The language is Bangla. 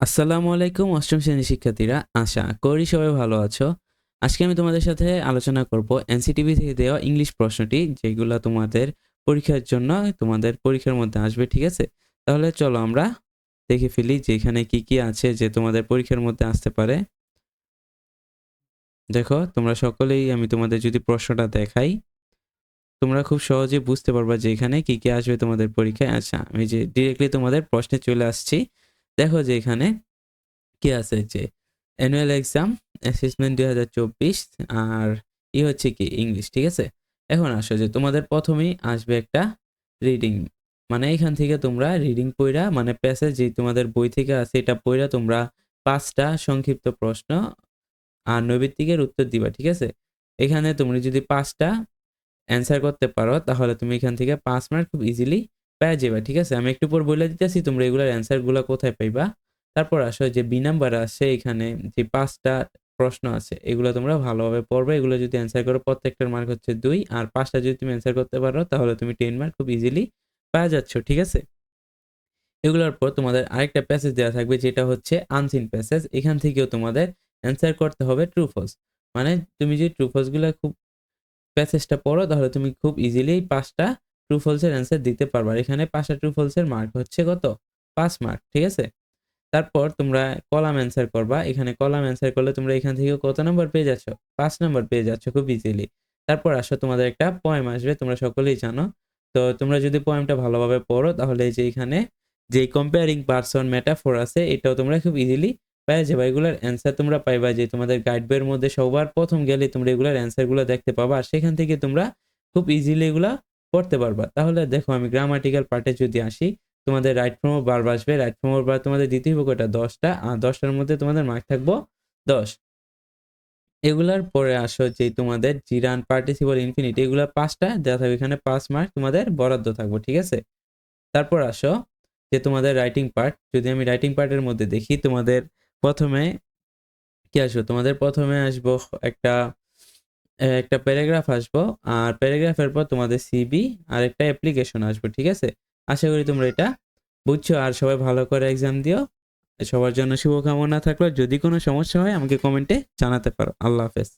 আসসালামু আলাইকুম, অষ্টম শ্রেণির শিক্ষার্থীরা। আশা করি সবাই ভালো আছো। আজকে আমি তোমাদের সাথে আলোচনা করব এনসিটিভি থেকে দেওয়া ইংলিশ প্রশ্নটি, যেগুলো তোমাদের পরীক্ষার জন্য তোমাদের পরীক্ষার মধ্যে আসবে, ঠিক আছে? তাহলে চলো আমরা দেখে ফেলি যে এখানে কি কি আছে যে তোমাদের পরীক্ষার মধ্যে আসতে পারে। দেখো, তোমরা সকলেই আমি তোমাদের যদি প্রশ্নটা দেখাই, তোমরা খুব সহজে বুঝতে পারবা যে এখানে কি কি আসবে তোমাদের পরীক্ষায়। আচ্ছা আমি যে ডিরেক্টলি তোমাদের প্রশ্নে চলে আসছি। দেখো যে এখানে কি আছে যে অ্যানুয়াল এক্সাম অ্যাসেসমেন্ট দুই হাজার চব্বিশ আর ই হচ্ছে কি ইংলিশ ঠিক আছে? এখন আসো যে তোমাদের প্রথমেই আসবে একটা রিডিং মানে এখান থেকে তোমরা রিডিং পড়া মানে প্যাসেজ যে তোমাদের বই থেকে আছে এটা পড়া তোমরা পাঁচটা সংক্ষিপ্ত প্রশ্ন আর নৈবিত্তিকের উত্তর দিবা, ঠিক আছে? এখানে তুমি যদি পাঁচটা অ্যান্সার করতে পারো, তাহলে তুমি এখান থেকে পাঁচ মার্ক খুব ইজিলি পেয়ে যাবে ঠিক আছে? আমি একটু পর বলে দিতেছি, তোমরা এগুলোর অ্যান্সারগুলো কোথায় পাইবা? তারপর আসো যে বি নাম্বার আছে এখানে, যে পাঁচটা প্রশ্ন আছে, এগুলো তোমরা ভালোভাবে পড়বে। এগুলো যদি অ্যান্সার করো, প্রত্যেকটার মার্ক হচ্ছে দুই, আর পাঁচটা যদি তুমি অ্যান্সার করতে পারো, তাহলে তুমি টেন মার্ক খুব ইজিলি পাওয়া যাচ্ছ, ঠিক আছে? এগুলোর পর তোমাদের আরেকটা প্যাসেজ দেওয়া থাকবে, যেটা হচ্ছে আনসিন প্যাসেজ এখান থেকেও তোমাদের অ্যান্সার করতে হবে ট্রু ফলস মানে তুমি যদি ট্রু ফলসগুলো খুব প্যাসেজটা পড়ো, তাহলে তুমি খুব ইজিলি পাঁচটা ট্রু ফলসের অ্যান্সার দিতে পারবা। এখানে পাঁচটা ট্রু ফলসের মার্ক হচ্ছে কত? পাঁচ মার্ক ঠিক আছে? তারপর তোমরা কলাম অ্যান্সার করবা। এখানে কলাম অ্যান্সার করলে তোমরা এখান থেকে কত নাম্বার পেয়ে যাচ্ছ? পাঁচ নাম্বার পেয়ে যাচ্ছ খুব ইজিলি তারপর আসো, তোমাদের একটা পয়েম আসবে, তোমরা সকলেই জানো। তো তোমরা যদি পয়েমটা ভালোভাবে পড়ো, তাহলে যে এখানে যে কম্পেয়ারিং পার্সন মেটাফোর আছে, এটাও তোমরা খুব ইজিলি পেয়ে যাবে। এগুলোর অ্যান্সার তোমরা পাইবা যে তোমাদের গাইড বইয়ের মধ্যে সবার প্রথম গেলে তোমরা এগুলোর অ্যান্সারগুলো দেখতে পাবা। আর সেখান থেকে তোমরা খুব ইজিলি এগুলা পড়তে পারবা। তাহলে দেখো আমি গ্রামাটিক্যাল পার্টে যদি আসি, তোমাদের রাইট ফর্ম বার আসবে রাইট ফর্ম বার তোমাদের দিতে হবে কয়টা? দশটা। আর দশটার মধ্যে তোমাদের মার্ক থাকব দশ। এগুলার পরে আসো যে তোমাদের জিরান পার্টিসিপল ইনফিনিটি এগুলা পাঁচটা দেওয়া থাকবে এখানে পাঁচ মার্ক তোমাদের বরাদ্দ থাকব, ঠিক আছে? তারপর আসো যে তোমাদের রাইটিং পার্ট যদি আমি রাইটিং পার্টের মধ্যে দেখি তোমাদের প্রথমে কি আসব? তোমাদের প্রথমে আসব একটা একটা প্যারাগ্রাফ আসব, আর প্যারাগ্রাফের পর তোমাদের সিবি আর একটা অ্যাপ্লিকেশন আসব, ঠিক আছে? আশা করি তোমরা এটা বুঝছ, আর সবাই ভালো করে এক্সাম দিও। সবার জন্য শুভকামনা থাকল। যদি কোনো সমস্যা হয়, আমাকে কমেন্টে জানাতে পারো। আল্লাহ হাফেজ।